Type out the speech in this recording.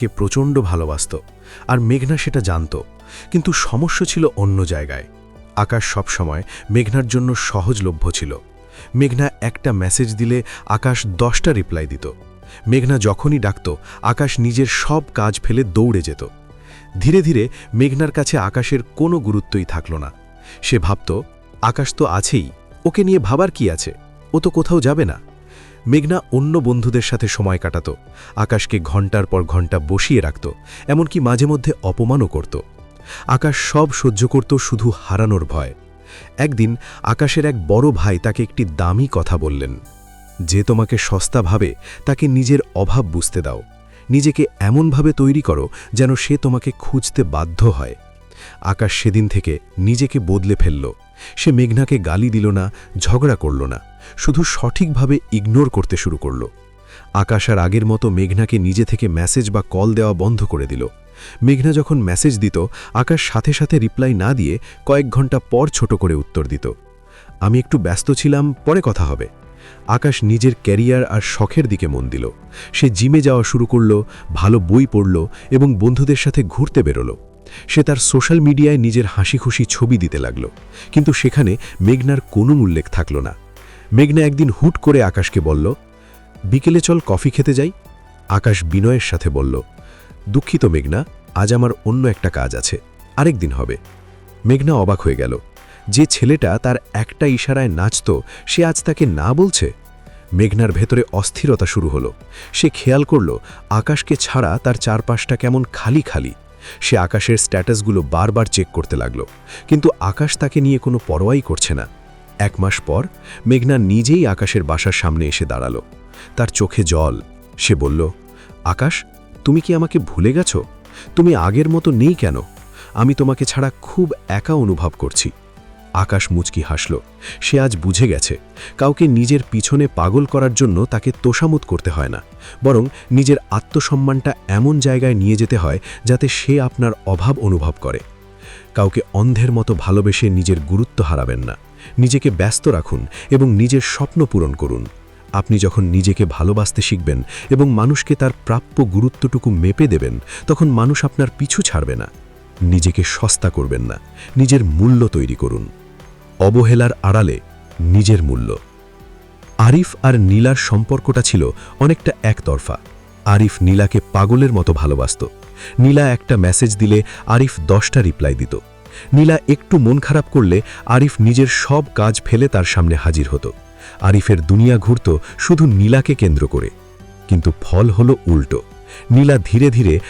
কে প্রচণ্ড ভালোবাসত, আর মেঘনা সেটা জানত, কিন্তু সমস্যা ছিল অন্য জায়গায়। আকাশ সবসময় মেঘনার জন্য সহজলভ্য ছিল। মেঘনা একটা মেসেজ দিলে আকাশ দশটা রিপ্লাই দিত। মেঘনা যখনই ডাকত, আকাশ নিজের সব কাজ ফেলে দৌড়ে যেত। ধীরে ধীরে মেঘনার কাছে আকাশের কোনো গুরুত্বই থাকল না। সে ভাবত, আকাশ তো আছেই, ওকে নিয়ে ভাবার কি আছে? ও তো কোথাও যাবে না। মেঘনা অন্য বন্ধুদের সাথে সময় কাটাত। আকাশকে ঘণ্টার পর ঘণ্টা বসিয়ে রাখত, এমনকি মাঝে মধ্যে অপমানও করত। আকাশ সব সহ্য করত শুধু হারানোর ভয়। একদিন আকাশের এক বড় ভাই তাকে একটি দামি কথা বললেন, যে তোমাকে সস্তা ভাবে তাকে নিজের অভাব বুঝতে দাও। নিজেকে এমনভাবে তৈরি করো যেন সে তোমাকে খুঁজতে বাধ্য হয়। আকাশ সেদিন থেকে নিজেকে বদলে ফেলল। সে মেঘনাকে গালি দিল না, ঝগড়া করল না, শুধু সঠিকভাবে ইগনোর করতে শুরু করল। আকাশ আর আগের মতো মেঘনাকে নিজে থেকে মেসেজ বা কল দেওয়া বন্ধ করে দিল। মেঘনা যখন মেসেজ দিত, আকাশ সাথে সাথে রিপ্লাই না দিয়ে কয়েক ঘণ্টা পর ছোট করে উত্তর দিত। আমি একটু ব্যস্ত ছিলাম, পরে কথা হবে। আকাশ নিজের ক্যারিয়ার আর শখের দিকে মন দিল। সে জিমে যাওয়া শুরু করল, ভালো বই পড়ল এবং বন্ধুদের সাথে ঘুরতে বেরোলো। সে তার সোশ্যাল মিডিয়ায় নিজের হাসি খুশি ছবি দিতে লাগল। কিন্তু সেখানে মেঘনার কোনো উল্লেখ থাকল না। মেঘনা একদিন হুট করে আকাশকে বলল, বিকেলে চল কফি খেতে যাই। আকাশ বিনয়ের সাথে বলল, দুঃখিত মেঘনা, আজ আমার অন্য একটা কাজ আছে। আরেকদিন হবে। মেঘনা অবাক হয়ে গেল, যে ছেলেটা তার একটা ইশারায় নাচত, সে আজ তাকে না বলছে? মেঘনার ভেতরে অস্থিরতা শুরু হলো। সে খেয়াল করল, আকাশকে ছাড়া তার চারপাশটা কেমন খালি খালি। সে আকাশের স্ট্যাটাসগুলো বারবার চেক করতে লাগল, কিন্তু আকাশ তাকে নিয়ে কোনো পরোয়াই করছে না। এক মাস পর, মেঘনা নিজেই আকাশের বাসার সামনে এসে দাঁড়াল। তার চোখে জল। সে বলল, আকাশ, তুমি কি আমাকে ভুলে গেছো? তুমি আগের মতো নেই কেন? আমি তোমাকে ছাড়া খুব একা অনুভব করছি। আকাশ মুচকি হাসল। সে আজ বুঝে গেছে, কাউকে নিজের পিছনে পাগল করার জন্য তাকে তোষামত করতে হয় না, বরং নিজের আত্মসম্মানটা এমন জায়গায় নিয়ে যেতে হয় যাতে সে আপনার অভাব অনুভব করে। কাউকে অন্ধের মতো ভালোবেসে নিজের গুরুত্ব হারাবেন না। নিজেকে ব্যস্ত রাখুন এবং নিজের স্বপ্ন পূরণ করুন। আপনি যখন নিজেকে ভালোবাসতে শিখবেন এবং মানুষকে তার প্রাপ্য গুরুত্বটুকু মেপে দেবেন, তখন মানুষ আপনার পিছু ছাড়বে না। নিজেকে সস্তা করবেন না। নিজের মূল্য তৈরি করুন। অবহেলার আড়ালে নিজের মূল্য। আরিফ আর নীলার সম্পর্কটা ছিল অনেকটা একতরফা। আরিফ নীলাকে পাগলের মতো ভালোবাসত। নীলা একটা মেসেজ দিলে আরিফ দশটা রিপ্লাই দিত। নীলা একটু মন খারাপ করলে আরিফ নিজের সব কাজ ফেলে তার সামনে হাজির হতো। আরিফের দুনিয়া ঘুরত শুধু নীলাকে কেন্দ্র করে। কিন্তু ফল হলো উল্টো। নীলা ধীরে ধীরে